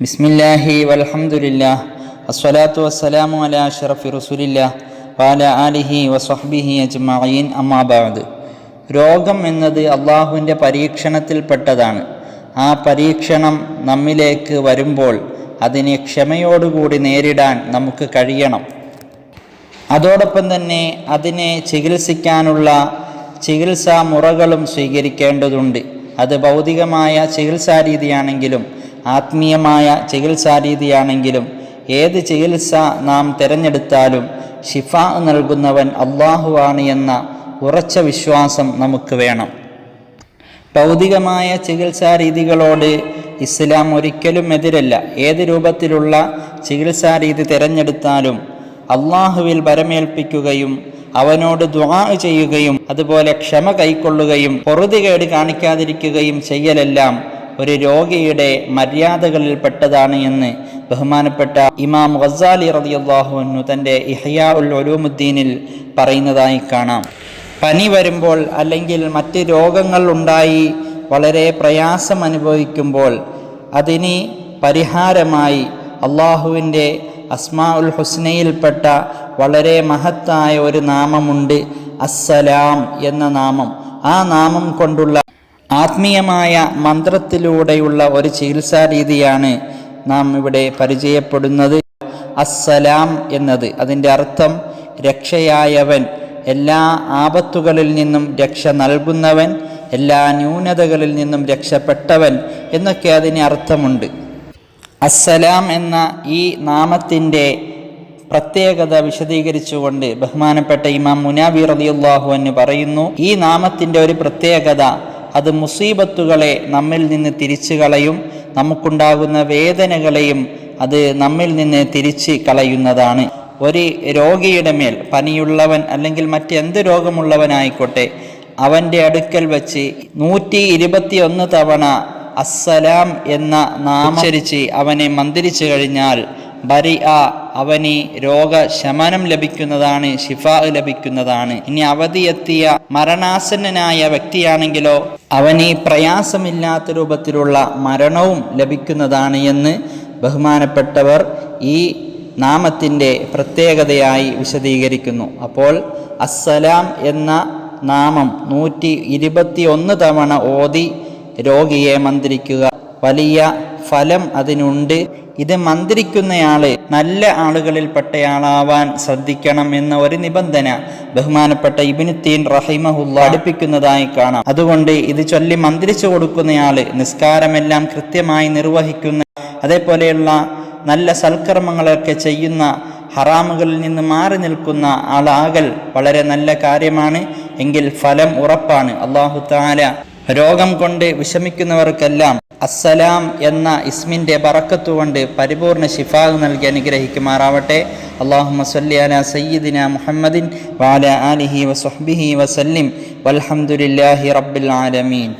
ബിസ്മില്ലാഹി വലഹമുല്ല അസ്വലാത്തു വസ്സലാമു അല ഷറഫി റസുലില്ല പാല ആലിഹി വസ്വഹ്ബിഹി അജ്മഈൻ അമ്മാബാദ് രോഗം എന്നത് അള്ളാഹുവിന്റെ പരീക്ഷണത്തിൽപ്പെട്ടതാണ്. ആ പരീക്ഷണം നമ്മിലേക്ക് വരുമ്പോൾ അതിനെ ക്ഷമയോടുകൂടി നേരിടാൻ നമുക്ക് കഴിയണം. അതോടൊപ്പം തന്നെ അതിനെ ചികിത്സിക്കാനുള്ള ചികിത്സാ മുറകളും സ്വീകരിക്കേണ്ടതുണ്ട്. അത് ഭൗതികമായ ചികിത്സാ രീതിയാണെങ്കിലും ആത്മീയമായ ചികിത്സാരീതിയാണെങ്കിലും ഏത് ചികിത്സ നാം തിരഞ്ഞെടുത്താലും ഷിഫ നൽകുന്നവൻ അള്ളാഹുവാണ് എന്ന ഉറച്ച വിശ്വാസം നമുക്ക് വേണം. ഭൗതികമായ ചികിത്സാരീതികളോട് ഇസ്ലാം ഒരിക്കലും എതിരല്ല. ഏത് രൂപത്തിലുള്ള ചികിത്സാരീതി തിരഞ്ഞെടുത്താലും അള്ളാഹുവിൽ ബരമേൽപ്പിക്കുകയും അവനോട് ദ്വാ ചെയ്യുകയും അതുപോലെ ക്ഷമ കൈക്കൊള്ളുകയും പൊറുതികേട് കാണിക്കാതിരിക്കുകയും ചെയ്യലെല്ലാം ഒരു രോഗിയുടെ മര്യാദകളിൽ പെട്ടതാണ് എന്ന് ബഹുമാനപ്പെട്ട ഇമാം ഗസാലി റളിയല്ലാഹുവിനു തന്റെ ഇഹയാ ഉൽ ഒലൂമുദ്ദീനിൽ പറയുന്നതായി കാണാം. പനി വരുമ്പോൾ അല്ലെങ്കിൽ മറ്റ് രോഗങ്ങൾ ഉണ്ടായി വളരെ പ്രയാസം അനുഭവിക്കുമ്പോൾ അതിന് പരിഹാരമായി അള്ളാഹുവിന്റെ അസ്മാ ഉൽ ഹുസ്നയിൽപ്പെട്ട വളരെ മഹത്തായ ഒരു നാമമുണ്ട് അസ്സലാം എന്ന നാമം. ആ നാമം കൊണ്ടുള്ള ആത്മീയമായ മന്ത്രത്തിലൂടെയുള്ള ഒരു ചികിത്സാ രീതിയാണ് നാം ഇവിടെ പരിചയപ്പെടുന്നത്. അസ്സലാം എന്നത് അതിന്റെ അർത്ഥം രക്ഷയായവൻ. എല്ലാ ആപത്തുകളിൽ നിന്നും രക്ഷ നൽകുന്നവൻ എല്ലാ ന്യൂനതകളിൽ നിന്നും രക്ഷപ്പെട്ടവൻ എന്നൊക്കെ അതിന് അർത്ഥമുണ്ട്. അസ്സലാം എന്ന ഈ നാമത്തിന്റെ പ്രത്യേകത വിശദീകരിച്ചുകൊണ്ട് ബഹുമാനപ്പെട്ട ഇമാം മുനാബി റളിയല്ലാഹു എന്ന് പറയുന്നു ഈ നാമത്തിന്റെ ഒരു പ്രത്യേകത അത് മുസീബത്തുകളെ നമ്മിൽ നിന്ന് തിരിച്ചു കളയും. നമുക്കുണ്ടാകുന്ന വേദനകളെയും അത് നമ്മിൽ നിന്ന് തിരിച്ച് കളയുന്നതാണ്. ഒരു രോഗിയുടെ മേൽ പനിയുള്ളവൻ അല്ലെങ്കിൽ മറ്റെന്ത് രോഗമുള്ളവനായിക്കോട്ടെ അവന്റെ അടുക്കൽ വച്ച് നൂറ്റി ഇരുപത്തിയൊന്ന് തവണ അസ്സലാം എന്ന നാമരിച്ച് അവനെ മന്ദിരിച്ചു കഴിഞ്ഞാൽ ബരി ആ അവന് രോഗശമനം ലഭിക്കുന്നതാണ് ഷിഫ ലഭിക്കുന്നതാണ്. ഇനി അവധിയെത്തിയ മരണാസന്നനായ വ്യക്തിയാണെങ്കിലോ അവന് പ്രയാസമില്ലാത്ത രൂപത്തിലുള്ള മരണവും ലഭിക്കുന്നതാണ് എന്ന് ബഹുമാനപ്പെട്ടവർ ഈ നാമത്തിന്റെ പ്രത്യേകതയായി വിശദീകരിക്കുന്നു. അപ്പോൾ അസ്സലാം എന്ന നാമം നൂറ്റി ഇരുപത്തി ഒന്ന് തവണ ഓതി രോഗിയെ മന്ത്രിക്കുക. വലിയ ഫലം അതിനുണ്ട്. ഇത് മന്ത്രിക്കുന്നയാൾ നല്ല ആളുകളിൽപ്പെട്ടയാളാവാൻ ശ്രദ്ധിക്കണം എന്ന ഒരു നിബന്ധന ബഹുമാനപ്പെട്ട ഇബിനുത്തീൻ റഹിമഹുല്ല അടുപ്പിക്കുന്നതായി കാണാം. അതുകൊണ്ട് ഇത് ചൊല്ലി മന്ത്രിച്ചു കൊടുക്കുന്നയാൾ നിസ്കാരമെല്ലാം കൃത്യമായി നിർവഹിക്കുന്ന അതേപോലെയുള്ള നല്ല സൽക്കർമ്മങ്ങളൊക്കെ ചെയ്യുന്ന ഹറാമുകളിൽ നിന്ന് മാറി നിൽക്കുന്ന ആളാകൽ വളരെ നല്ല കാര്യമാണ്. എങ്കിൽ ഫലം ഉറപ്പാണ്. അള്ളാഹു താല രോഗം കൊണ്ട് വിഷമിക്കുന്നവർക്കെല്ലാം അസ്സലാം എന്ന ഇസ്മിന്റെ ബറക്കത്തു കൊണ്ട് പരിപൂർണ ശിഫാഗ് നൽകി അനുഗ്രഹിക്കുമാറാവട്ടെ. അള്ളാഹു സല്ലി സയ്യിദിന മുഹമ്മദിൻ വാല ആലിഹി വസുഹ്ബിഹി വസല്ലിം വൽഹംദുലില്ലാഹി റബ്ബിൽ ആലമീൻ.